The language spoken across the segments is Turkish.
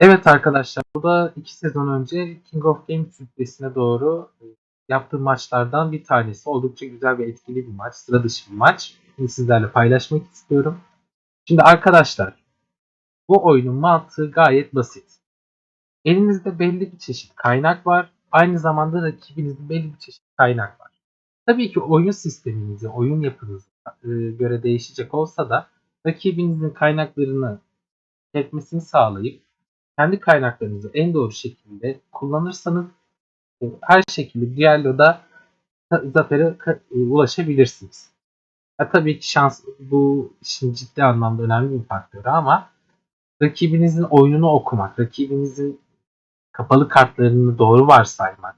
Evet arkadaşlar, bu da 2 sezon önce King of Games rütbesine doğru e, yaptığım maçlardan bir tanesi. Oldukça güzel ve etkili bir maç, sıra dışı bir maç. Bunu sizlerle paylaşmak istiyorum. Şimdi arkadaşlar, bu oyunun mantığı gayet basit. Elinizde belli bir çeşit kaynak var. Aynı zamanda rakibinizde belli bir çeşit kaynak var. Tabii ki oyun sisteminize, oyun yapınıza e, göre değişecek olsa da rakibinizin kaynaklarını etmesini sağlayıp kendi kaynaklarınızı en doğru şekilde kullanırsanız e, her şekilde düelloda ta- zafere e, ulaşabilirsiniz. Ya tabii ki şans bu işin ciddi anlamda önemli bir faktörü ama rakibinizin oyununu okumak, rakibinizin kapalı kartlarını doğru varsaymak,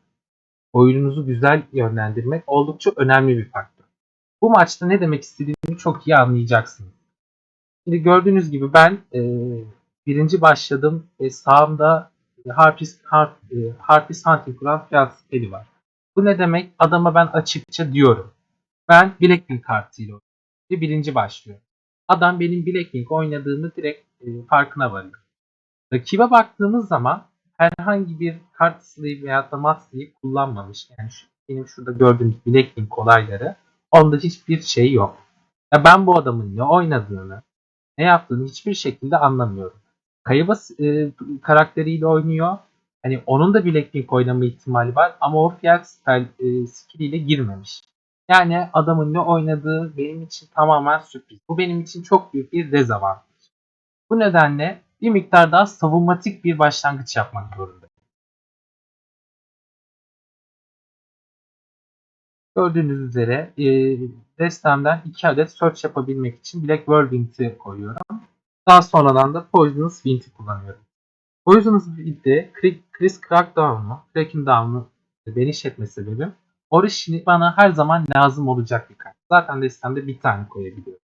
oyununuzu güzel yönlendirmek oldukça önemli bir faktör. Bu maçta ne demek istediğimi çok iyi anlayacaksınız. Şimdi gördüğünüz gibi ben e, birinci başladım ve sağımda Harpis, Harp, e, Harpis Hunting kuran Fiat Spell'i var. Bu ne demek? Adama ben açıkça diyorum. Ben Blacklink kartıyla oynuyorum. Birinci başlıyorum. Adam benim Blacklink oynadığını direkt e, farkına varıyor. Rakibe baktığımız zaman herhangi bir kart sleeve veya da mat kullanmamış. Yani şu, benim şurada gördüğünüz Blacklink olayları onda hiçbir şey yok. Ya ben bu adamın ne oynadığını, ne yaptığını hiçbir şekilde anlamıyorum. Kayıba e, karakteriyle oynuyor. Hani onun da Blackpink oynama ihtimali var ama o Fiat Style e, skilliyle girmemiş. Yani adamın ne oynadığı benim için tamamen sürpriz. Bu benim için çok büyük bir dezavantaj. Bu nedenle bir miktar daha savunmatik bir başlangıç yapmak zorundayım. Gördüğünüz üzere e, destemden 2 adet search yapabilmek için Black Whirlwind'i koyuyorum. Daha sonradan da Poisonous Wind'i kullanıyorum. Poisonous Wind'de Chris Crackdown'u, Cracking Down'u beniş etme sebebim Origini bana her zaman lazım olacak bir kart. Zaten destemde bir tane koyabiliyorum.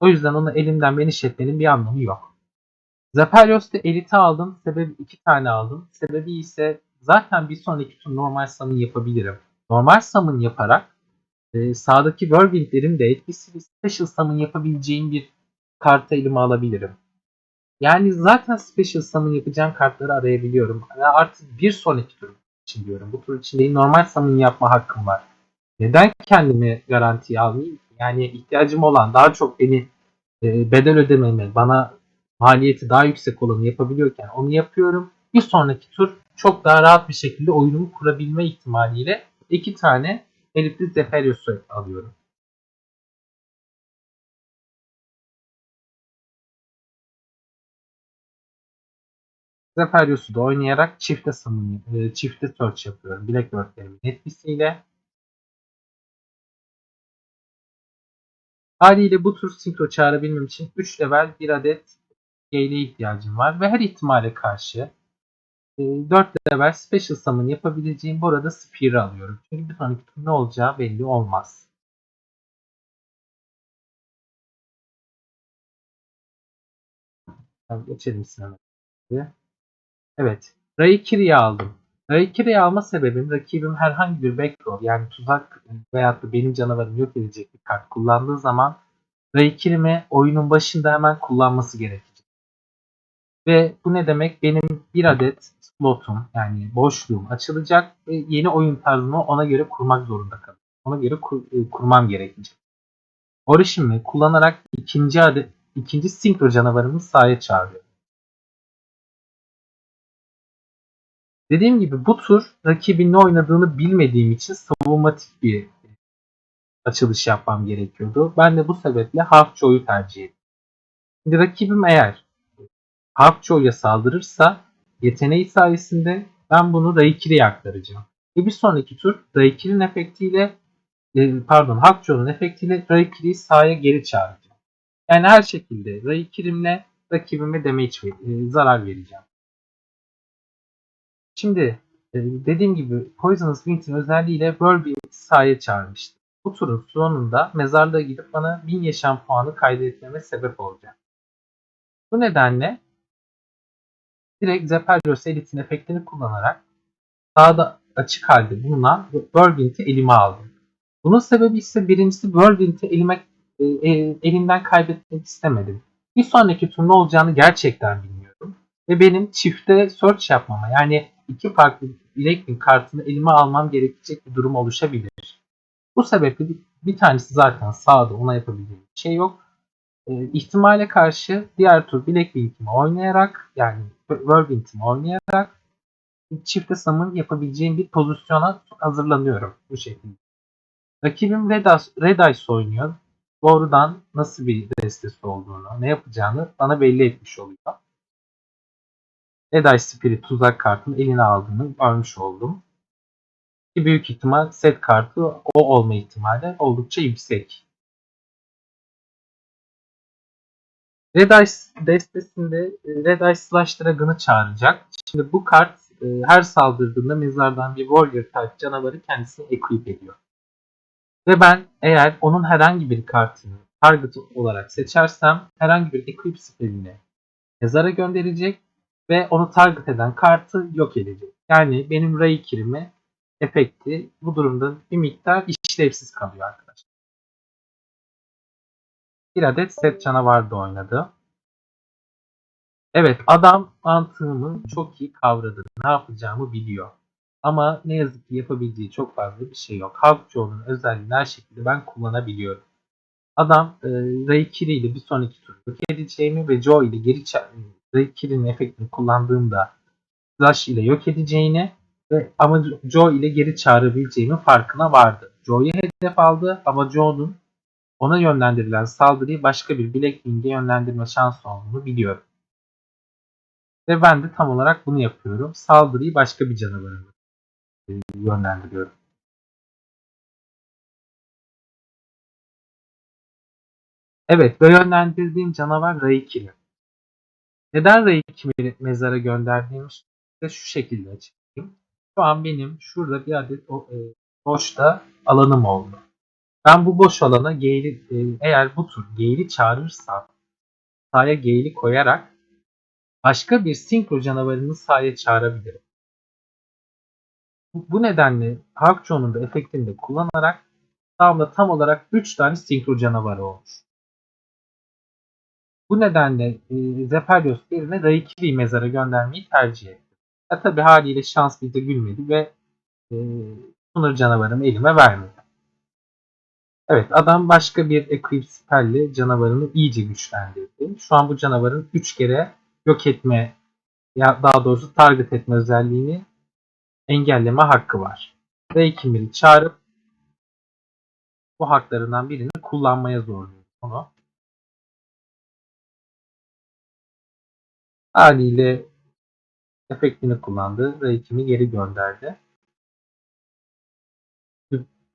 O yüzden onu elimden beniş etmenin bir anlamı yok. Zaperios'ta Elite aldım. Sebebi iki tane aldım. Sebebi ise zaten bir sonraki tur normal summon yapabilirim. Normal summon yaparak e, sağdaki Whirlwind'lerin de etkisiyle special summon yapabileceğim bir kartı elime alabilirim. Yani zaten special summon yapacağım kartları arayabiliyorum. Artık bir sonraki tur için diyorum. Bu tur için değil normal summon yapma hakkım var. Neden kendimi garantiye almayayım? Yani ihtiyacım olan daha çok beni e, bedel ödememi, bana maliyeti daha yüksek olanı yapabiliyorken onu yapıyorum. Bir sonraki tur çok daha rahat bir şekilde oyunumu kurabilme ihtimaliyle iki tane Elipli Zeferios'u alıyorum. Zeferios'u da oynayarak çifte summon, e, çifte search yapıyorum. Blackbird'lerimin etkisiyle. Haliyle bu tür sinkro çağırabilmem için 3 level 1 adet Gale'e ihtiyacım var ve her ihtimale karşı 4 level special summon yapabileceğim burada Spear'ı alıyorum. Çünkü bir sonraki tur ne olacağı belli olmaz. Geçelim sınavı. Evet. Raikiri'yi aldım. Raikiri'yi alma sebebim rakibim herhangi bir backdoor yani tuzak veyahut da benim canavarımı yok edecek bir kart kullandığı zaman Raikiri'mi oyunun başında hemen kullanması gerekecek. Ve bu ne demek? Benim bir adet slotum yani boşluğum açılacak ve yeni oyun tarzımı ona göre kurmak zorunda kalacağım. Ona göre kur, e, kurmam gerekecek. Orişimi kullanarak ikinci adet ikinci sinkro canavarımı sahaya çağırıyorum. Dediğim gibi bu tur rakibin ne oynadığını bilmediğim için savunmatik bir açılış yapmam gerekiyordu. Ben de bu sebeple Hawkjoy'u tercih ettim. Şimdi rakibim eğer Hawkjoy'a saldırırsa yeteneği sayesinde ben bunu Raikiri'ye aktaracağım. Ve bir sonraki tur Raikiri'nin efektiyle e, pardon Hawkjoy'un efektiyle Raikiri'yi sahaya geri çağıracağım. Yani her şekilde Raikirim'le rakibime damage e, zarar vereceğim. Şimdi e, dediğim gibi Poisonous Wind'in özelliğiyle Whirlwind'i sahaya çağırmıştı. Bu turun sonunda mezarlığa gidip bana 1000 yaşam puanı kaydetmeme sebep olacak. Bu nedenle direkt Zephyros Elite'in efektini kullanarak sağda açık halde bulunan Whirlwind'i elime aldım. Bunun sebebi ise birincisi Whirlwind'i elime e, elimden kaybetmek istemedim. Bir sonraki tur ne olacağını gerçekten bilmiyorum. Ve benim çifte search yapmama yani iki farklı Blackpink kartını elime almam gerekecek bir durum oluşabilir. Bu sebeple bir, bir tanesi zaten sağda ona yapabileceğim bir şey yok. Ee, ihtimale karşı diğer tur Blackpink'imi oynayarak yani Whirlwind'imi oynayarak çifte summon yapabileceğim bir pozisyona hazırlanıyorum bu şekilde. Rakibim Red, Red Ice oynuyor. Doğrudan nasıl bir destesi olduğunu, ne yapacağını bana belli etmiş oluyor. Red Ice Spirit tuzak kartını eline aldığını görmüş oldum. Ki büyük ihtimal set kartı o olma ihtimali oldukça yüksek. Red Ice destesinde e, Red Ice Slash Dragon'ı çağıracak. Şimdi bu kart e, her saldırdığında mezardan bir Warrior type canavarı kendisini equip ediyor. Ve ben eğer onun herhangi bir kartını target olarak seçersem herhangi bir equip spellini mezara gönderecek ve onu target eden kartı yok edecek. Yani benim Ray kirimi efekti bu durumda bir miktar işlevsiz kalıyor arkadaşlar. Bir adet set canavar da oynadı. Evet adam mantığımı çok iyi kavradı. Ne yapacağımı biliyor. Ama ne yazık ki yapabildiği çok fazla bir şey yok. Halkçoğlu'nun özelliğini her şekilde ben kullanabiliyorum. Adam e, Raikiri ile bir sonraki tur yok edeceğimi ve Joe ile geri Raikiri'nin efektini kullandığımda Flash ile yok edeceğini ve ama Joe ile geri çağırabileceğimin farkına vardı. Joe'yu hedef aldı ama Joe'nun ona yönlendirilen saldırıyı başka bir Blackwing'e yönlendirme şansı olduğunu biliyorum. Ve ben de tam olarak bunu yapıyorum. Saldırıyı başka bir canavara yönlendiriyorum. Evet ve yönlendirdiğim canavar Raikiri. Neden Raikiri'yi mezara gönderdiğimi de şu şekilde açıklayayım. Şu an benim şurada bir adet e, boşta alanım oldu. Ben bu boş alana Gale'i, e, eğer bu tur Gale'i çağırırsam sahaya Gale'i koyarak başka bir sinkro canavarını sahaya çağırabilirim. Bu nedenle Hakcho'nun da efektini de kullanarak sağımda tam olarak 3 tane sinkro canavarı olmuş. Bu nedenle e, Zepelios yerine Raikiri'yi mezara göndermeyi tercih etti. Ya tabi haliyle şans bize gülmedi ve e, sınır canavarımı elime vermedi. Evet adam başka bir Equip spell'le canavarını iyice güçlendirdi. Şu an bu canavarın 3 kere yok etme ya daha doğrusu target etme özelliğini engelleme hakkı var. Reikimiri çağırıp bu haklarından birini kullanmaya zorluyor onu. Haliyle efektini kullandı. Reikim'i geri gönderdi.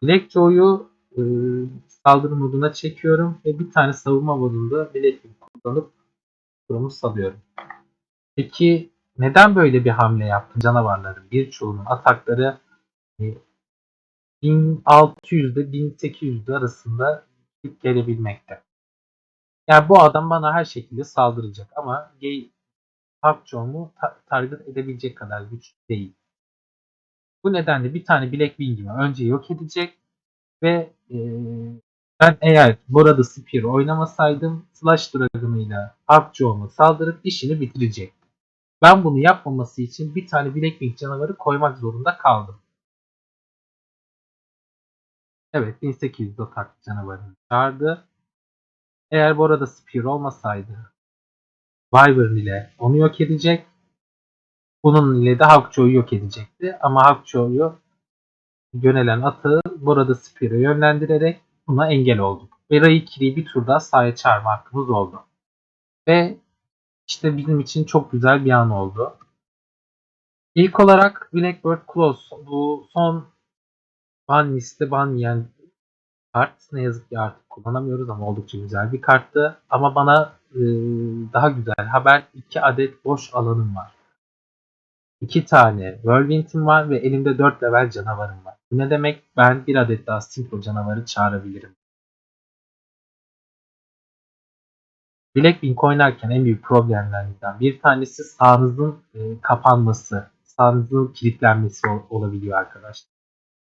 Blackjaw'yu e, saldırı moduna çekiyorum ve bir tane savunma modunda Blackjaw'u kullanıp durumu salıyorum. Peki neden böyle bir hamle yaptım? Canavarların birçoğunun atakları e, 1600'de 1800'de arasında gidip gelebilmekte. Yani bu adam bana her şekilde saldıracak ama gay Hakcho'mu ta- target edebilecek kadar güçlü değil. Bu nedenle bir tane Blackwing'imi önce yok edecek ve e, ben eğer burada Spear oynamasaydım Slash Dragon'ıyla Hakcho'mu saldırıp işini bitirecek. Ben bunu yapmaması için bir tane Blackwing canavarı koymak zorunda kaldım. Evet 1800 atak canavarını çağırdı. Eğer bu arada Spear olmasaydı Wyvern ile onu yok edecek. Bunun ile de Hakcho'yu yok edecekti. Ama Hakcho'yu yönelen atı burada Spear'e yönlendirerek buna engel olduk. Ve Raikiri'yi bir tur daha sahaya çağırma hakkımız oldu. Ve işte bizim için çok güzel bir an oldu. İlk olarak Blackbird Close bu son ban liste ban yiyen kart. Ne yazık ki artık kullanamıyoruz ama oldukça güzel bir karttı. Ama bana e, daha güzel haber 2 adet boş alanım var. 2 tane Whirlwind'im var ve elimde 4 level canavarım var. Bu ne demek? Ben bir adet daha Synchro canavarı çağırabilirim. Blackwing oynarken en büyük problemlerden bir tanesi sağınızın e, kapanması, sağınızın kilitlenmesi ol- olabiliyor arkadaşlar.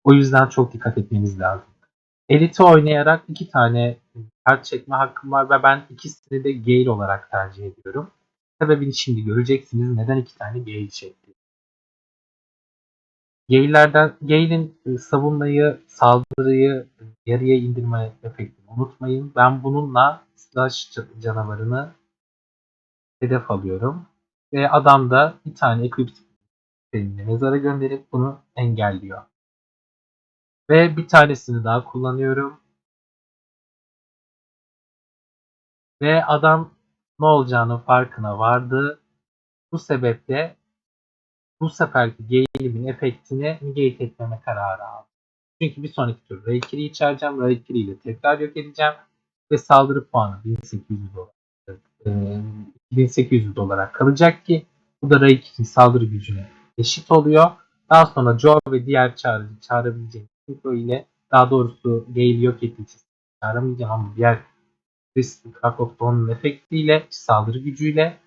O yüzden çok dikkat etmeniz lazım. Elite oynayarak iki tane kart çekme hakkım var ve ben ikisini de Gale olarak tercih ediyorum. Sebebini şimdi göreceksiniz neden iki tane Gale çekti. Gale'lerden Gale'in e, savunmayı, saldırıyı yarıya indirme efektini unutmayın. Ben bununla slash ca- canavarını hedef alıyorum. Ve adam da bir tane Eclipse Spell'ini mezara gönderip bunu engelliyor. Ve bir tanesini daha kullanıyorum. Ve adam ne olacağının farkına vardı. Bu sebeple bu seferki Gale'imin efektini negate etmeme kararı aldı. Çünkü bir sonraki tur Raikiri'yi çağıracağım. Raikiri ile tekrar yok edeceğim. Ve saldırı puanı 1800 dolar. e, 1800 olarak kalacak ki bu da Raikiri'nin saldırı gücüne eşit oluyor. Daha sonra Joe ve diğer çağrı, çağırabileceğim Kinko ile daha doğrusu Gale'i yok ettiği için çağıramayacağım ama diğer Chris Krakow'un efektiyle saldırı gücüyle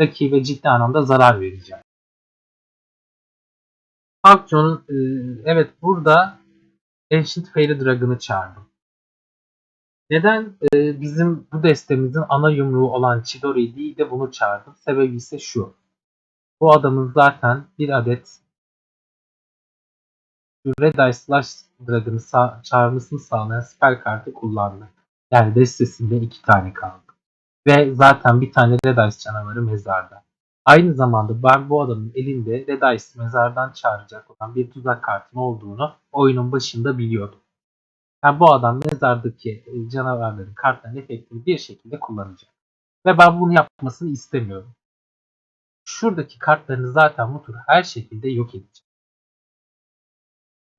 rakibe ciddi anlamda zarar vereceğim. Falcon'un e, evet burada Ancient Fairy Dragon'ı çağırdım. Neden e, bizim bu destemizin ana yumruğu olan Chidori değil de bunu çağırdım? Sebebi ise şu. Bu adamın zaten bir adet Red Eye Slash Dragon'ı çağırmasını sağlayan spell kartı kullandı. Yani destesinde iki tane kaldı. Ve zaten bir tane Red Ice canavarı mezarda. Aynı zamanda ben bu adamın elinde Red Ice'ı mezardan çağıracak olan bir tuzak kartın olduğunu oyunun başında biliyordum. Yani bu adam mezardaki e, canavarların kartların efektini bir şekilde kullanacak. Ve ben bunu yapmasını istemiyorum. Şuradaki kartlarını zaten bu tur her şekilde yok edecek.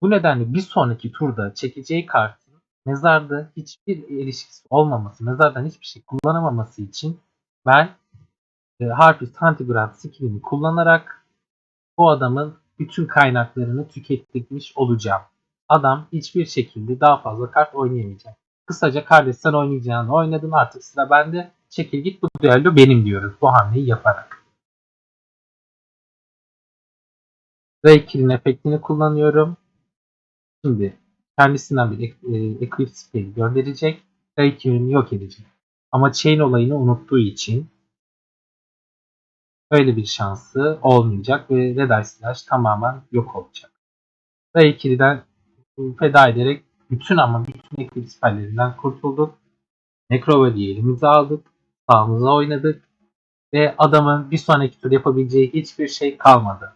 Bu nedenle bir sonraki turda çekeceği kartın mezarda hiçbir ilişkisi olmaması, mezardan hiçbir şey kullanamaması için ben e, Harpist Huntigrant skillini kullanarak bu adamın bütün kaynaklarını tükettirmiş olacağım. Adam hiçbir şekilde daha fazla kart oynayamayacak. Kısaca kardeş sen oynayacağını oynadın artık sıra bende. Çekil git bu düello benim diyoruz bu hamleyi yaparak. Raikir'in efektini kullanıyorum. Şimdi kendisinden bir e, Eclipse spell gönderecek. Raikir'ini yok edecek. Ama Chain olayını unuttuğu için öyle bir şansı olmayacak ve Red Eye Slash tamamen yok olacak. Raikiri'den feda ederek bütün ama bütün Eclipse spellerinden kurtulduk. Necrovali'yi elimize aldık. Sağımıza oynadık. Ve adamın bir sonraki tur yapabileceği hiçbir şey kalmadı.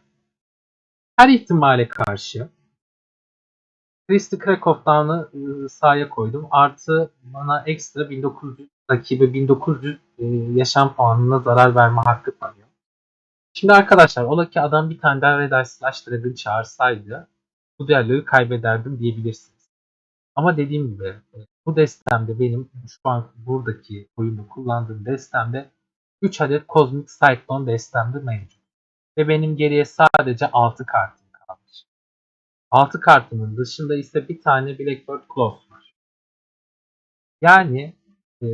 Her ihtimale karşı Christy Krakow'dan'ı ıı, sahaya koydum. Artı bana ekstra 1900 rakibe 1900 e, yaşam puanına zarar verme hakkı tanıyor. Şimdi arkadaşlar ola ki adam bir tane daha Red Eye Slash çağırsaydı bu düelloyu kaybederdim diyebilirsiniz. Ama dediğim gibi e, bu destemde benim şu an buradaki oyunu kullandığım destemde 3 adet Cosmic Cyclone destemde mevcut. Ve benim geriye sadece 6 kartım kalmış. 6 kartımın dışında ise bir tane Blackbird Claws var. Yani e,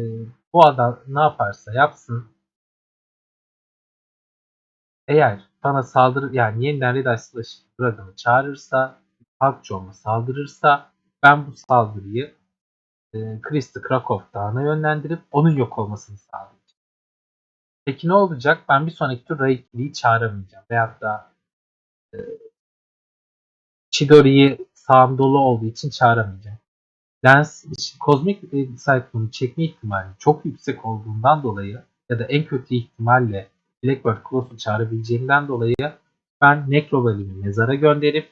bu adam ne yaparsa yapsın eğer bana saldırır yani yeniden Red Slash Dragon'ı çağırırsa Halkçoğum'a saldırırsa ben bu saldırıyı e, Christy Krakow Dağı'na yönlendirip onun yok olmasını sağlayacağım. Peki ne olacak? Ben bir sonraki tur Raikiri'yi çağıramayacağım. Veyahut da e, Chidori'yi sağım dolu olduğu için çağıramayacağım. Lens, kozmik Cyclone'u çekme ihtimali çok yüksek olduğundan dolayı ya da en kötü ihtimalle Blackbird Claws'u çağırabileceğimden dolayı ben Necrovali'mi mezara gönderip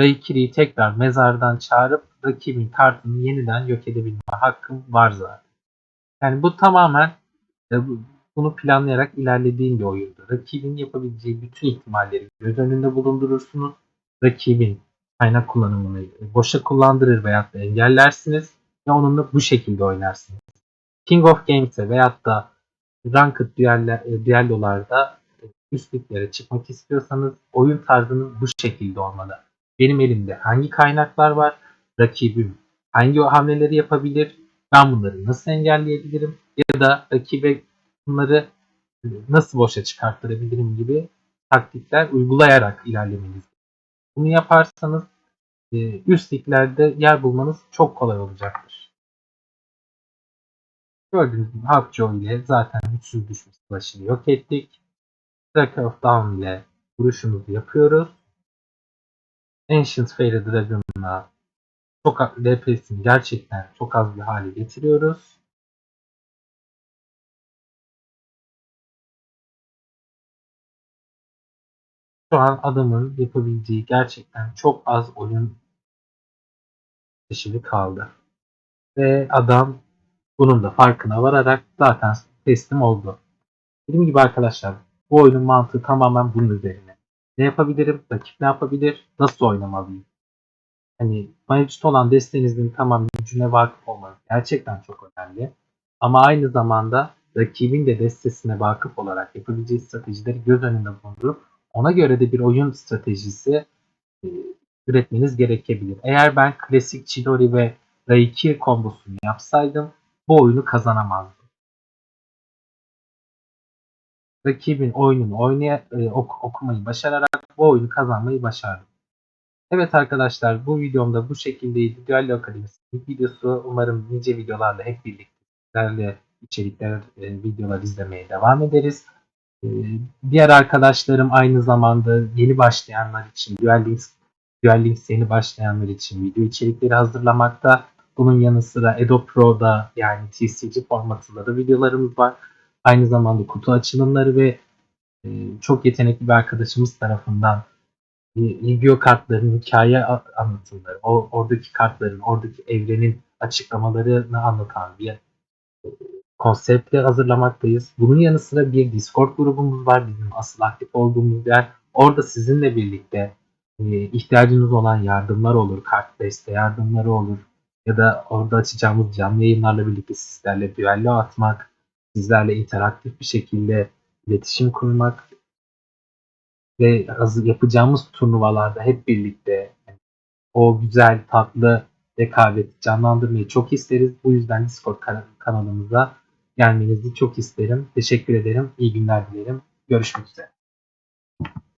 Raikiri'yi tekrar mezardan çağırıp rakibin kartını yeniden yok edebilme hakkım var zaten. Yani bu tamamen e, bu- bunu planlayarak ilerlediğim bir oyundu. Rakibin yapabileceği bütün ihtimalleri göz önünde bulundurursunuz. Rakibin kaynak kullanımını boşa kullandırır veyahut da engellersiniz ve onunla bu şekilde oynarsınız. King of Games'e veyahut da Ranked düeller, e, düellolarda üst liglere çıkmak istiyorsanız oyun tarzınız bu şekilde olmalı. Benim elimde hangi kaynaklar var? Rakibim hangi hamleleri yapabilir? Ben bunları nasıl engelleyebilirim? Ya da rakibe bunları nasıl boşa çıkarttırabilirim gibi taktikler uygulayarak ilerlemeniz. Bunu yaparsanız e, üst liglerde yer bulmanız çok kolay olacaktır. Gördüğünüz gibi Hapjo ile zaten güçsüz düşmüş savaşını yok ettik. Tracker of Down ile vuruşumuzu yapıyoruz. Ancient Fairy Dragon'la çok DPS'ini gerçekten çok az bir hale getiriyoruz. Şu an adamın yapabileceği gerçekten çok az oyun çeşidi kaldı. Ve adam bunun da farkına vararak zaten teslim oldu. Dediğim gibi arkadaşlar bu oyunun mantığı tamamen bunun üzerine. Ne yapabilirim? Rakip ne yapabilir? Nasıl oynamalıyım? Hani mevcut olan destenizin tamam gücüne vakıf olmanız gerçekten çok önemli. Ama aynı zamanda rakibin de destesine vakıf olarak yapabileceği stratejileri göz önünde bulundurup ona göre de bir oyun stratejisi e, üretmeniz gerekebilir. Eğer ben klasik Chidori ve Raiki kombosunu yapsaydım bu oyunu kazanamazdım. Rakibin oyununu oynaya, e, ok, okumayı başararak bu oyunu kazanmayı başardım. Evet arkadaşlar bu videomda bu şekildeydi. Duello Akademisi'nin videosu. Umarım nice videolarla hep birlikte sizlerle içerikler, e, videolar izlemeye devam ederiz. E, diğer arkadaşlarım aynı zamanda yeni başlayanlar için Duel Links, Duel Links yeni başlayanlar için video içerikleri hazırlamakta. Bunun yanı sıra Adobe Pro'da yani TCG formatında da videolarımız var. Aynı zamanda kutu açılımları ve e, çok yetenekli bir arkadaşımız tarafından Yu-Gi-Oh kartların hikaye anlatımları, o oradaki kartların, oradaki evrenin açıklamalarını anlatan bir konseptle hazırlamaktayız. Bunun yanı sıra bir Discord grubumuz var. Bizim asıl aktif olduğumuz yer. Orada sizinle birlikte e, ihtiyacınız olan yardımlar olur. Kart deste yardımları olur. Ya da orada açacağımız canlı yayınlarla birlikte sizlerle düello atmak, sizlerle interaktif bir şekilde iletişim kurmak ve yapacağımız turnuvalarda hep birlikte o güzel tatlı rekabeti canlandırmayı çok isteriz. Bu yüzden Discord kanalımıza gelmenizi çok isterim. Teşekkür ederim. İyi günler dilerim. Görüşmek üzere.